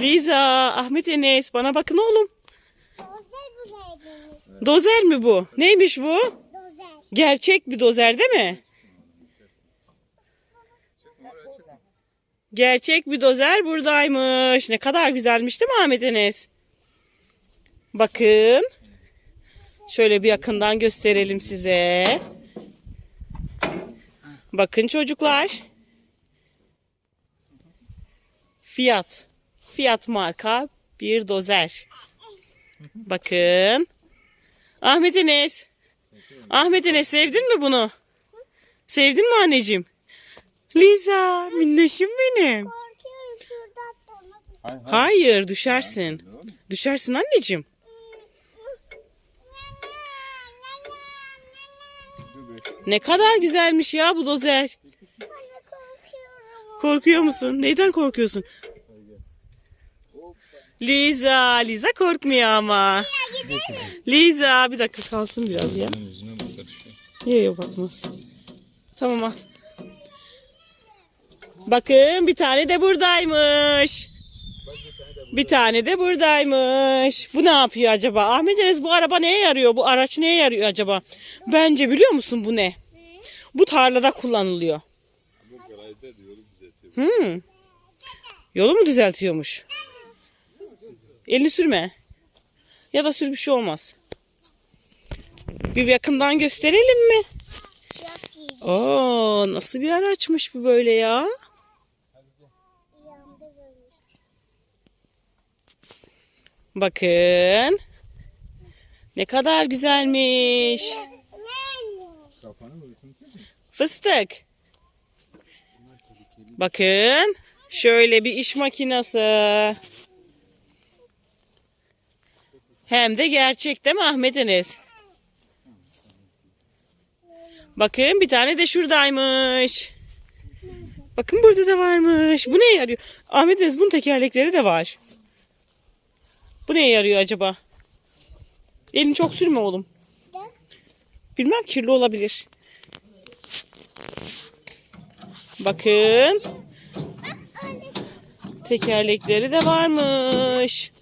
Liza, Ahmet Enes bana bakın oğlum. Dozer mi bu? Neymiş bu? Dozer. Gerçek bir dozer değil mi? Gerçek bir dozer buradaymış. Ne kadar güzelmiş değil mi Ahmet Enes? Bakın. Şöyle bir yakından gösterelim size. Bakın çocuklar. Fiyat. Fiyat marka bir dozer. Bakın. Ahmet Enes. Ahmet Enes sevdin mi bunu? Sevdin mi anneciğim? Liza, minnoşum benim. Korkuyorum şuradan sonra. Hayır, düşersin. Düşersin anneciğim. Ne kadar güzelmiş ya bu dozer. Korkuyor musun? Neyden korkuyorsun? Liza, Liza korkmuyor ama. Liza, bir dakika kalsın biraz ya. İşte. Yok bakmaz. Tamam al. Bakın bir tane de buradaymış. Bir tane de buradaymış. Bu ne yapıyor acaba? Ahmet Enes bu araba neye yarıyor? Bu araç neye yarıyor acaba? Bence biliyor musun bu ne? Bu tarlada kullanılıyor. Hmm. Yolu mu düzeltiyormuş? Elini sürme. Ya da sür bir şey olmaz. Bir yakından gösterelim mi? Oo, nasıl bir araçmış bu böyle ya? Bakın. Ne kadar güzelmiş. Fıstık. Bakın. Şöyle bir iş makinesi. Hem de gerçek değil? Bakın bir tane de şuradaymış. Bakın burada da varmış. Bu neye yarıyor? Ahmet bunun tekerlekleri de var. Bu neye yarıyor acaba? Elini çok sürme oğlum. Bilmem kirli olabilir. Bakın. Tekerlekleri de varmış.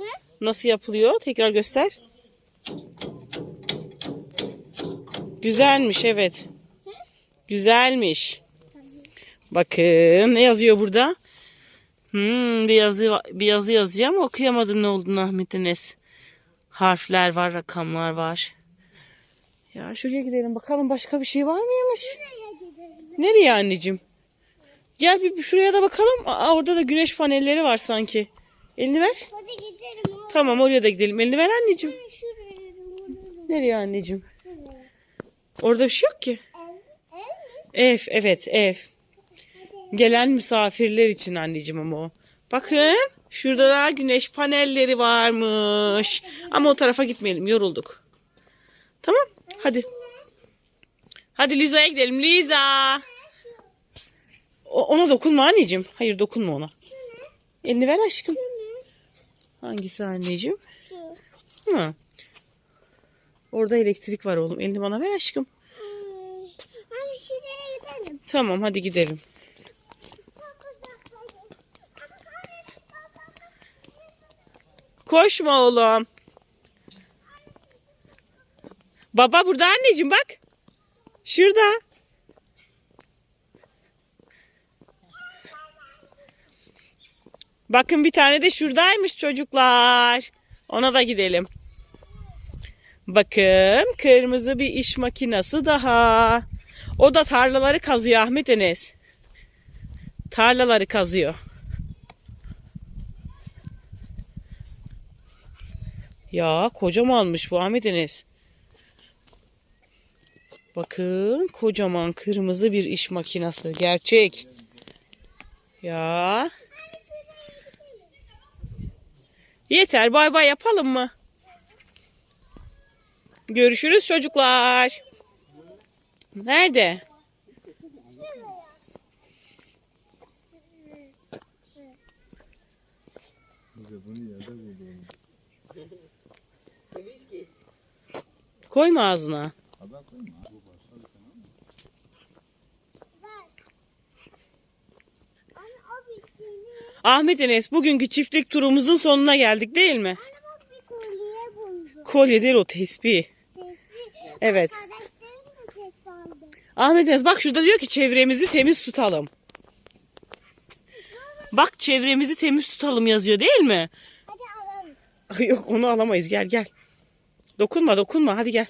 Nasıl yapılıyor? Tekrar göster. Güzelmiş evet. Güzelmiş. Bakın ne yazıyor burada? Hmm, bir yazı bir yazı yazıyor ama okuyamadım ne olduğunu Ahmet Enes. Harfler var, rakamlar var. Ya şuraya gidelim bakalım başka bir şey var mıymış? Nereye anneciğim? Gel bir şuraya da bakalım. Aa, orada da güneş panelleri var sanki. Elini ver. Hadi gidelim. Tamam oraya da gidelim. Elini ver anneciğim. Nereye anneciğim? Orada bir şey yok ki. Ev. Ev evet ev. Gelen misafirler için anneciğim ama o. Bakın şurada da güneş panelleri varmış. Ama o tarafa gitmeyelim yorulduk. Tamam hadi. Hadi Liza'ya gidelim Liza. O- ona dokunma anneciğim. Hayır dokunma ona. Elini ver aşkım. Hangisi anneciğim? Şu. Hı. Orada elektrik var oğlum. Elini bana ver aşkım. Hmm. Hadi şuraya gidelim. Tamam hadi gidelim. Koşma oğlum. Baba burada anneciğim bak. Şurada. Bakın bir tane de şuradaymış çocuklar. Ona da gidelim. Bakın kırmızı bir iş makinesi daha. O da tarlaları kazıyor Ahmet Enes. Tarlaları kazıyor. Ya kocamanmış bu Ahmet Enes. Bakın kocaman kırmızı bir iş makinesi. Gerçek. Ya. Yeter bay bay yapalım mı? Görüşürüz çocuklar. Nerede? Koyma ağzına. Haber koyma. Ver. Anne o bir seni. Ahmet Enes bugünkü çiftlik turumuzun sonuna geldik değil mi? Anne bak bir kolye değil o tesbih. Testi. Evet. De testi aldı. Ahmet Enes bak şurada diyor ki çevremizi temiz tutalım. Bak çevremizi temiz tutalım yazıyor değil mi? Hadi alalım. Yok onu alamayız gel gel. Dokunma dokunma hadi gel.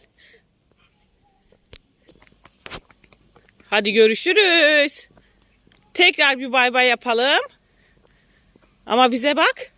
Hadi görüşürüz. Tekrar bir bay bay yapalım. Ama bize bak.